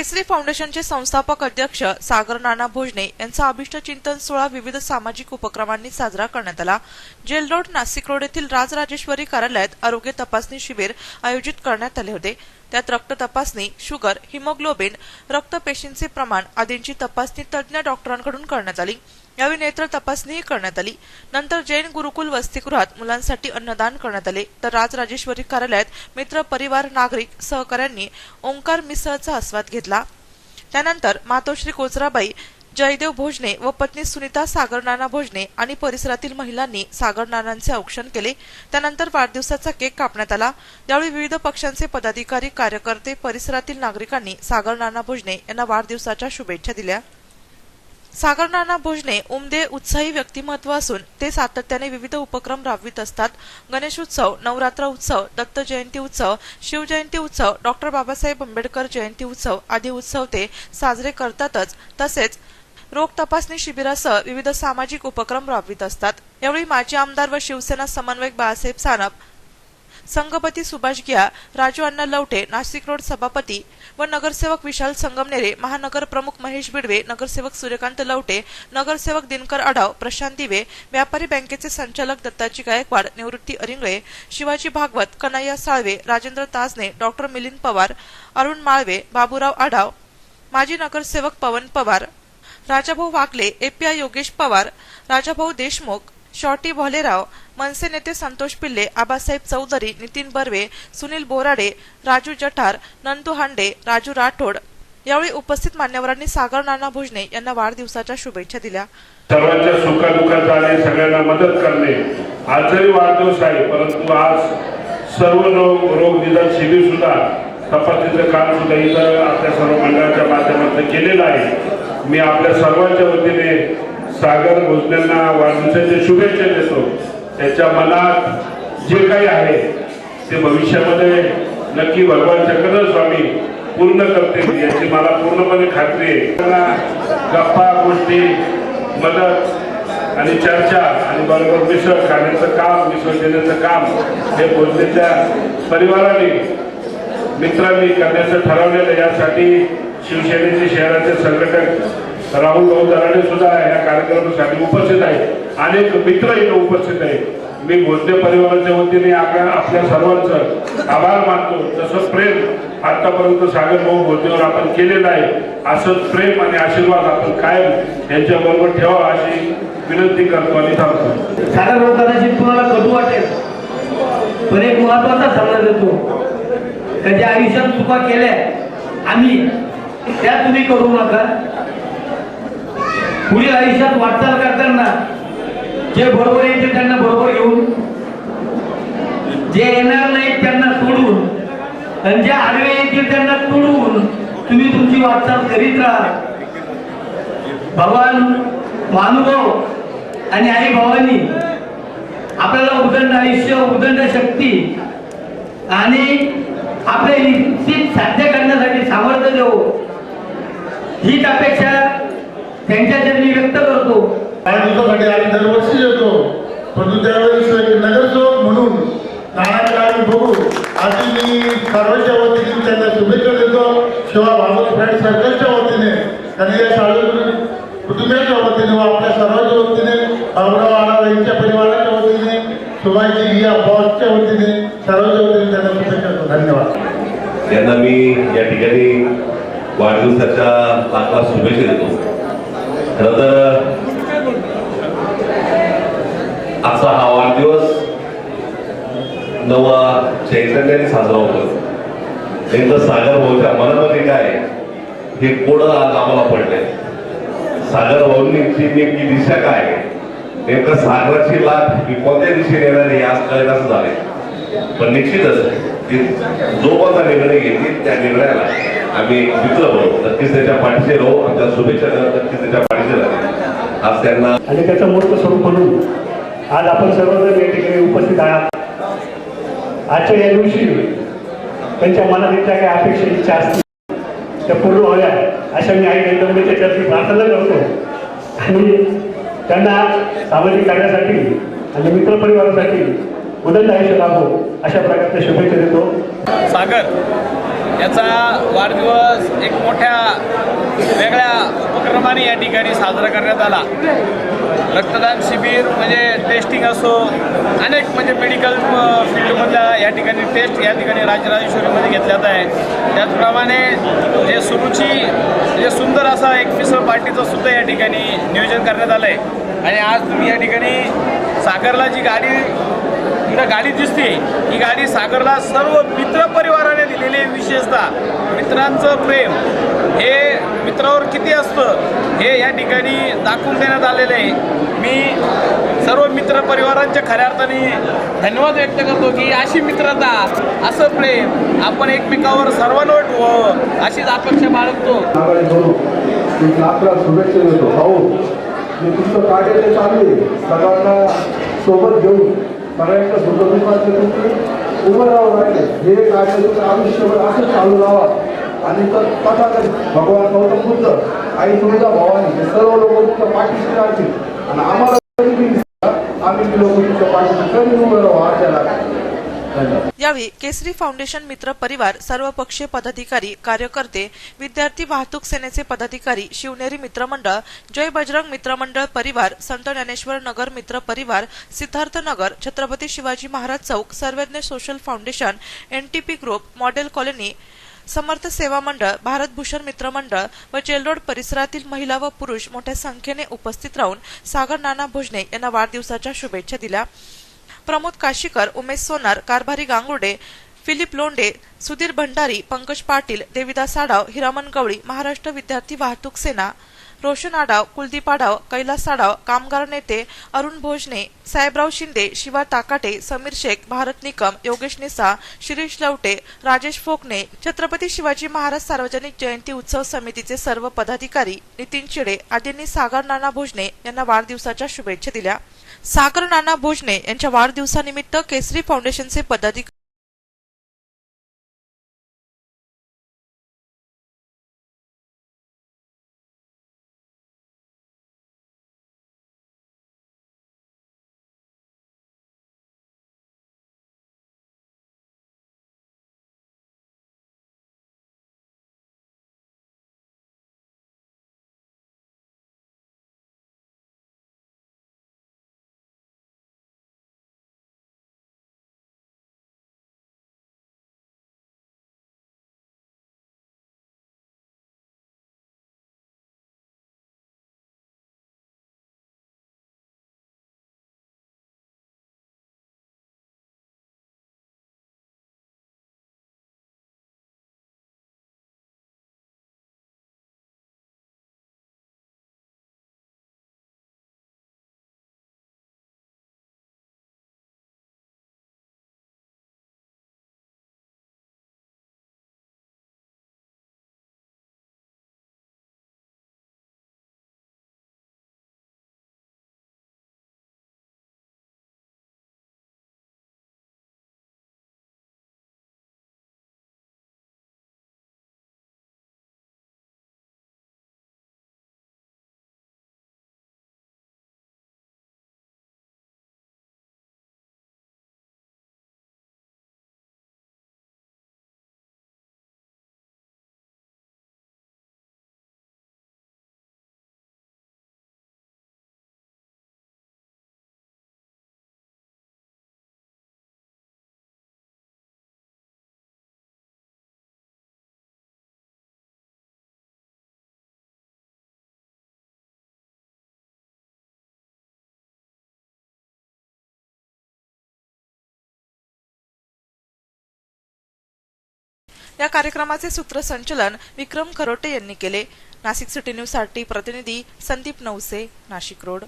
केसरी फाउंडेशनचे संस्थापक अध्यक्ष सागर नाना भोजने यांचा अभिष्ट चिंतन सोहळा विविध सामाजिक उपक्रमांनी साजरा करण्यात आला. जेल रोड नाशिक रोड येथील राजराजेश्वरी कार्यालयात आरोग्य तपासणी शिबिर आयोजित करण्यात आले होते. त्यात रक्त तपासणी शुगर हिमोग्लोबिन रक्तपेशींचे प्रमाण आदींची तपासणी तज्ज्ञ डॉक्टरांकडून करण्यात आली. यावेळी नेत्र तपासणीही करण्यात आली. नंतर जैन गुरुकुल वसतिगृहात मुलांसाठी अन्नदान करण्यात आले. तर राजराजेश्वरी कार्यालयात मित्र परिवार नागरिक सहकाऱ्यांनी ओंकार मिसळचा आस्वाद घेतला. त्यानंतर मातोश्री कोचराबाई जयदेव भोजने व पत्नी सुनीता सागरनाना भोजने आणि परिसरातील महिलांनी सागरनानांचे औक्षण केले. त्यानंतर वाढदिवसाचा केक कापण्यात आला. यावेळी विविध पक्षांचे पदाधिकारी कार्यकर्ते परिसरातील नागरिकांनी सागरनाना भोजने यांना वाढदिवसाच्या शुभेच्छा दिल्या. सागर नाना भोजने उमदे उत्साही व्यक्तिमत्व असून ते सातत्याने विविध उपक्रम राबवित असतात. गणेशोत्सव नवरात्र उत्सव दत्त जयंती उत्सव शिवजयंती उत्सव डॉक्टर बाबासाहेब आंबेडकर जयंती उत्सव आदी उत्सव ते साजरे करतातच. तसेच रोग तपासणी शिबिरासह विविध सामाजिक उपक्रम राबवित असतात. यावेळी माजी आमदार व शिवसेना समन्वयक बाळासाहेब सानप संघपती सुभाष घिया राजू अण्णा लवटे नाशिक रोड सभापती व नगरसेवक विशाल संगमनेरे महानगर प्रमुख महेश बिडवे नगरसेवक सूर्यकांत लवटे नगरसेवक दिनकर आढाव प्रशांत दिवे व्यापारी बँकेचे संचालक दत्ताजी गायकवाड निवृत्ती अरिंगळे शिवाजी भागवत कन्हैया साळवे राजेंद्र ताजने डॉक्टर मिलिंद पवार अरुण माळवे बाबूराव आढाव माजी नगरसेवक पवन पवार राजाभाऊ वाकले एपीआय योगेश पवार राजाभाऊ देशमुख शॉर्टी भोलेराव मनसे नेते संतोष पिल्ले आबासाहेब चौधरी नितीन बर्वे सुनील बोराडे राजू जठार नंदू हांडे राजू राठोड यावेळी उपस्थित मान्यवरांनी सागर नाना भुजने यांना वाढदिवसाच्या शुभेच्छा दिल्या. सर्वांच्या सुखादुखात जाणे सगळ्यांना मदत करणे. आज जरी वाढदिवस आहे परंतु आज सर्व रोग रोग निदान शिबिर सुद्धा तपासणीचं काम सुद्धा इथं आपल्या सर्व मंडळाच्या माध्यमातून केलेलं आहे. मी आपल्या सर्वांच्या वतीने सागर भोजनेंना वाढदिवसाच्या शुभेच्छा देतो. त्याच्या मनात जे काही आहे ते भविष्यामध्ये नक्की भगवान चक्रधर स्वामी पूर्ण करते याची मला पूर्णपणे खात्री आहे. त्यांना गप्पा गोष्टी मदत आणि चर्चा आणि बरोबर मिसळ खाण्याचं काम मिसळ देण्याचं काम हे भोजनेच्या परिवाराने मित्रांनी करण्याचं ठरवलेलं यासाठी शिवसेनेचे शहराचे संघटक राहुल भाऊ दराडे सुद्धा या कार्यक्रमासाठी उपस्थित आहेत. अनेक मित्र इथं उपस्थित आहेत. मी भोजने परिवाराच्या वतीने आपल्या आपल्या सर्वांचं आभार मानतो. तसं प्रेम आतापर्यंत सागर भाऊ भोजनेवर आपण केलेलं आहे. असंच प्रेम आणि आशीर्वाद आपण कायम यांच्याबरोबर ठेवा अशी विनंती करतो आणि थांबतो. सागर भाऊ कदाचित तुम्हाला कटू वाटेल पण एक महत्त्वाचा सल्ला देतो. कधी आयुष्यात चुका केल्या आम्ही त्या तुम्ही करू नका. पुढील आयुष्यात वाटचाल करताना जे बरोबर येते त्यांना बरोबर घेऊन जे येणार नाही त्यांना सोडून आणि जे आडवे येतील त्यांना तोडून तुम्ही तुमची वाटचाल करीत राहा. भगवान महानुभाव आणि आई भावानी आपल्याला उदंड आयुष्य उदंड शक्ती आणि आपले इच्छित साध्य करण्यासाठी हीच अपेक्षा त्यांच्या चरणी व्यक्त करतो. वाढदिवसासाठी आम्ही दरवर्षी येतो. परंतु त्यावेळेस नगरसेवक म्हणून नानाकडे आम्ही बघू आधी मी सर्वांच्या वतीने त्यांना शुभेच्छा देतो. शिवा भागवत फ्रेंड सर्कलच्या वतीने आणि या शाळेतून कुटुंबियाच्या वतीने व आपल्या सर्वांच्या वतीने आढाव यांच्या परिवाराच्या वतीने या बॉसच्या वतीने सर्वांच्या वतीने त्यांना शुभेच्छा धन्यवाद. यांना मी या ठिकाणी वाढदिवसाच्या लाख लाख शुभेच्छा देतो. खरं तर आजचा हा वाढदिवस नवा चैतन्याने साजरा होतो नेमकं सागर भाऊच्या मनामध्ये काय हे कोणं आज आम्हाला पडले सागर भाऊंची नेमकी दिशा काय नेमकं सागराची लाट ही कोणत्या दिशेने येणार आहे आज कळेल झाले पण निश्चितच जो कोणता निर्णय घेतील त्या निर्णयाला आम्ही जिंकलो भाऊ नक्कीच त्याच्या पाठीशी राहू. आमच्या शुभेच्छा नक्कीच त्याच्या पाठीशी राहू आज त्यांना आणि त्याचं मूर्त स्वरूप म्हणून आज आपण सर्वजण या ठिकाणी उपस्थित आहात. आजच्या या दिवशी त्यांच्या मनात इतक्या काही अपेक्षा इच्छा असतील त्या पूर्ण व्हाव्या अशा मी आई जगदंबेच्या चरणी प्रार्थना करतो. आणि त्यांना सामाजिक कार्यासाठी आणि मित्रपरिवारासाठी उदंड आयुष्य लाभो अशा प्रकारच्या शुभेच्छा देतो. सागर याचा वाढदिवस एक मोठ्या वेगळ्या उपक्रमाने या ठिकाणी साजरा करण्यात आला. रक्तदान शिबिर म्हणजे टेस्टिंग असो अनेक म्हणजे मेडिकल फील्डमधल्या या ठिकाणी टेस्ट या ठिकाणी राजराजेश्वरीमध्ये घेतल्यात आहे. त्याचप्रमाणे जे सुरुची जे सुंदर असा एक मिसळ पार्टीचं सुद्धा या ठिकाणी नियोजन करण्यात आलं आहे आणि आज तुम्ही या ठिकाणी सागरला जी गाडी इथं गाडी दिसते. ही गाडी सागरला सर्व मित्र परिवाराने दिलेली आहे विशेषतः. मित्रांचं प्रेम. हे मित्रावर किती असतं हे या ठिकाणी दाखवून देण्यात आलेलं आहे. मी सर्व मित्र परिवारांच्या खऱ्या अर्थाने धन्यवाद व्यक्त करतो की अशी मित्रता असं प्रेम आपण एकमेकावर सर्वांवर ठेवावं अशीच अपेक्षा बाळगतो. शुभेच्छा देतो. हो. मी तुमचं कार्य सगळ्यांना सोबत घेऊन. सगळ्यांच्या सुखदुःखाचे तुम्ही उभं राहावं लागेल हे कार्य तुमचं आयुष्यभर असंच चालू राहावा. आणि तर तथागत भगवान गौतम बुद्ध आई तुमचा भवानी हे सर्व लोक तुमच्या पाठीशी राहतील. आणि आम्हाला आम्ही लोक तुमच्या पाठीशी कधी उभं राहू आजच्या यावेळी केसरी फाउंडेशन मित्र परिवार सर्वपक्षीय पदाधिकारी कार्यकर्ते विद्यार्थी वाहतूक सेनेचे पदाधिकारी शिवनेरी मित्रमंडळ जय बजरंग मित्रमंडळ परिवार संत ज्ञानेश्वर नगर मित्र परिवार सिद्धार्थ नगर छत्रपती शिवाजी महाराज चौक Sarvadnya social foundation NTP group model colony Samarth Seva Mandal Bharat Bhushan मित्रमंडळ व जेलरोड परिसरातील महिला व पुरुष मोठ्या संख्येने उपस्थित राहून सागर नाना भोजने यांना वाढदिवसाच्या शुभेच्छा दिल्या. प्रमोद काशीकर उमेश सोनार कारभारी गांगुडे फिलिप लोंडे सुधीर भंडारी पंकज पाटील देविदास साडाव हिरामन गवळी महाराष्ट्र विद्यार्थी वाहतूक सेना रोशन आडाव कुलदीप आडाव कैलास आडाव कामगार नेते अरुण भोजने साहेबराव शिंदे शिवा ताकाटे समीर शेख भारत निकम योगेश निसा शिरीष लवटे राजेश फोकने छत्रपती शिवाजी महाराज सार्वजनिक जयंती उत्सव समितीचे सर्व पदाधिकारी नितीन चिडे आदींनी सागर नाना भोजने यांना वाढदिवसाच्या शुभेच्छा दिल्या. सागर नाना भोजने यांच्या वाढदिवसानिमित्त केसरी फाउंडेशनचे पदाधिकारी या कार्यक्रमाचे सूत्रसंचलन विक्रम खरोटे यांनी केले. नाशिक सिटी न्यूजसाठी प्रतिनिधी संदीप नवसे नाशिक रोड.